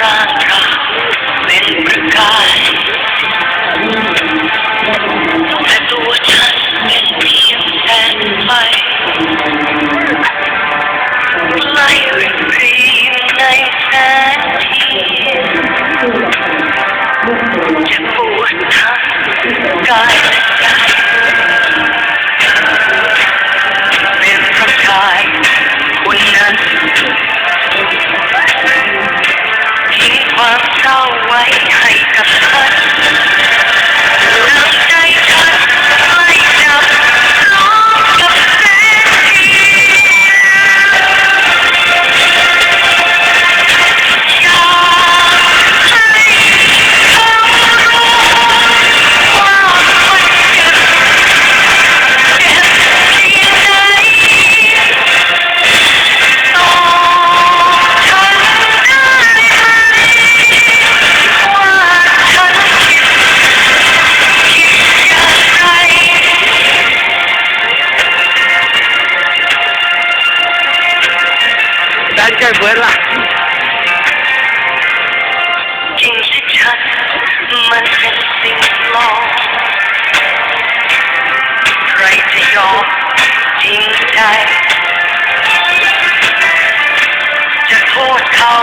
ร่างกายเป็นประกายแต่ตัวฉันเป็เพียงแสงไฟไล่รีบในแสงเทียนจะปวดทั้งกาาไว้ ใกล้เบื่อนล่ะจริงที่ฉันมันเป็นสิ่งลอมใครจะยอมจริงใจจะโทษเขา